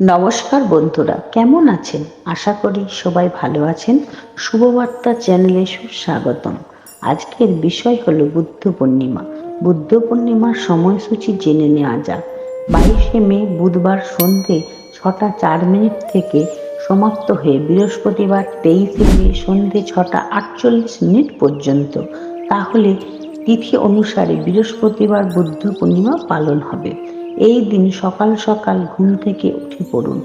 নমস্কার বন্ধুরা, কেমন আছেন? আশা করি সবাই ভালো আছেন। শুভবার্তা চ্যানেলে সুস্বাগতম। আজকের বিষয় হলো বুদ্ধ পূর্ণিমা। বুদ্ধ পূর্ণিমার সময়সূচি জেনে নেওয়া যাক। বাইশে মে বুধবার সন্ধে ছটা চার মিনিট থেকে সমাপ্ত হয়ে বৃহস্পতিবার তেইশে মে সন্ধে ছটা আটচল্লিশ মিনিট পর্যন্ত। তাহলে তিথি অনুসারে বৃহস্পতিবার বুদ্ধ পূর্ণিমা পালন হবে। এই দিন সকাল সকাল ঘুম থেকে উঠে পড়ুন।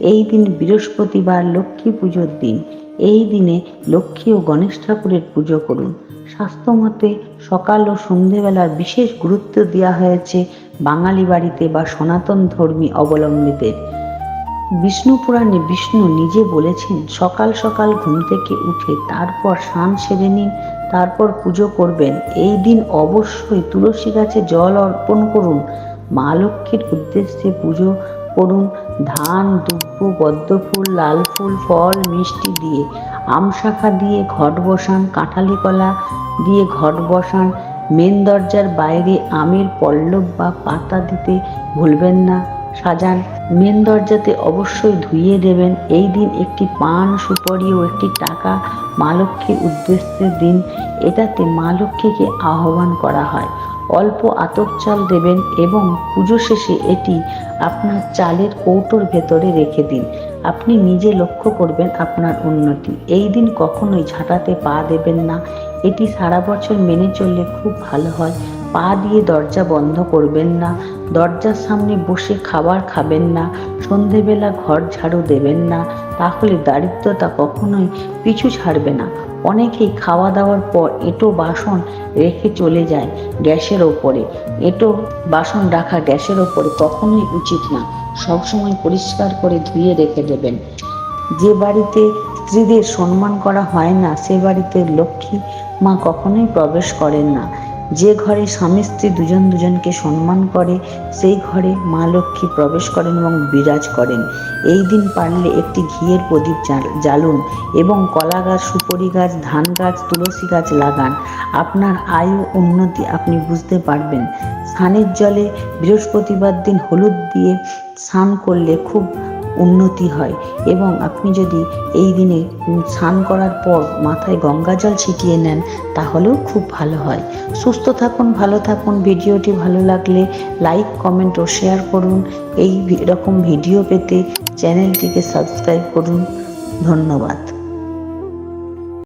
এই দিন বৃহস্পতিবার লক্ষ্মী পুজোর দিন। এই দিনে লক্ষ্মী ও গণেশ ঠাকুরের পুজো করুন। স্বাস্থ্যমতে সকাল ও সন্ধেবেলার বিশেষ গুরুত্ব দেওয়া হয়েছে বাঙালি বাড়িতে বা সনাতন ধর্মী অবলম্বীদের বিষ্ণু পুরাণে বিষ্ণু নিজে বলেছেন, সকাল সকাল ঘুম থেকে উঠে তারপর স্নান সেরে নিন, তারপর পুজো করবেন। এই দিন অবশ্যই তুলসী গাছে জল অর্পণ করুন মা লক্ষ্মীর উদ্দেশ্যে পুজো করুন। ধান, দুব্ব পদ্ম ফুল লাল ফুল ফল, মিষ্টি দিয়ে আম শাখা দিয়ে ঘট বসান, কাঁঠালি কলা দিয়ে ঘট বসান। মেন দরজার বাইরে আমের পল্লব বা পাতা দিতে ভুলবেন না, সাজান। মেন দরজাতে অবশ্যই ধুইয়ে দেবেন। এই দিন একটি পান, সুপারি ও একটি টাকা মা লক্ষ্মীর উদ্দেশ্যে দিন। এটাতে মা লক্ষ্মীকে আহ্বান করা হয়। অল্প আতপ চাল দেবেন এবং পুজো শেষে এটি আপনার চালের কৌটোর ভেতরে রেখে দিন। আপনি নিজে লক্ষ্য করবেন আপনার উন্নতি। এই দিন কখনোই ঝাঁটাতে পা দেবেন না। এটি সারা বছর মেনে চললে খুব ভালো হয়। পা দিয়ে দরজা বন্ধ করবেন না। দরজার সামনে বসে খাবার খাবেন না। সন্ধেবেলা ঘর ঝাড়ু দেবেন না। তাহলে দারিদ্রতা কখনোই পিছু ছাড়বে না। অনেকেই খাওয়া দাওয়ার পর এটো বাসন রেখে চলে যায় গ্যাসের ওপরে। এঁটো বাসন রাখা গ্যাসের ওপরে কখনোই উচিত না। সবসময় পরিষ্কার করে ধুয়ে রেখে দেবেন। যে বাড়িতে স্ত্রীদের সম্মান করা হয় না, সে বাড়িতে লক্ষ্মী মা কখনোই প্রবেশ করেন না। যে ঘরে স্বামী স্ত্রী দুজন দুজনকে সম্মান করে, সেই ঘরে মা লক্ষ্মী প্রবেশ করেন এবং বিরাজ করেন। এই দিন পারলে একটি ঘিয়ের প্রদীপ জ্বাল- জ্বালুন এবং কলা গাছ, সুপরি গাছ, ধান গাছ, তুলসী গাছ লাগান। আপনার আয়ু, উন্নতি আপনি বুঝতে পারবেন। স্নানের জলে বৃহস্পতিবার দিন হলুদ দিয়ে স্নান করলে খুব উন্নতি হয় এবং আপনি যদি এই দিনে স্নান করার পর মাথায় গঙ্গা জল ছিটিয়ে নেন, তাহলেও খুব ভালো হয়। সুস্থ থাকুন, ভালো থাকুন। ভিডিওটি ভালো লাগলে লাইক কমেন্ট ও শেয়ার করুন। এই রকম ভিডিও পেতে চ্যানেলটিকে সাবস্ক্রাইব করুন। ধন্যবাদ।